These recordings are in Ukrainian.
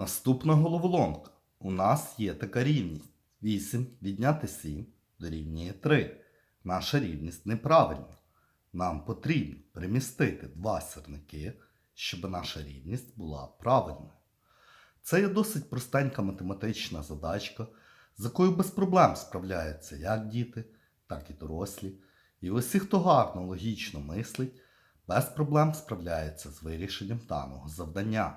Наступна головоломка. У нас є така рівність. 8 відняти 7 дорівнює 3. Наша рівність неправильна. Нам потрібно перемістити два сірники, щоб наша рівність була правильною. Це є досить простенька математична задачка, з якою без проблем справляються як діти, так і дорослі. І усі, хто гарно логічно мислить, без проблем справляється з вирішенням даного завдання.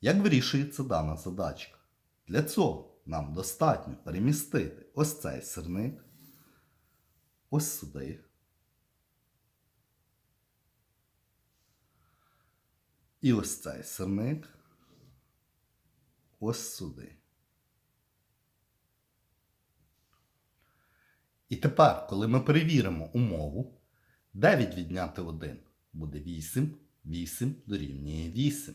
Як вирішується дана задачка? Для цього нам достатньо перемістити ось цей сирник, ось сюди. І ось цей сирник ось сюди. І тепер, коли ми перевіримо умову, 9 відняти 1 буде 8, 8 дорівнює 8.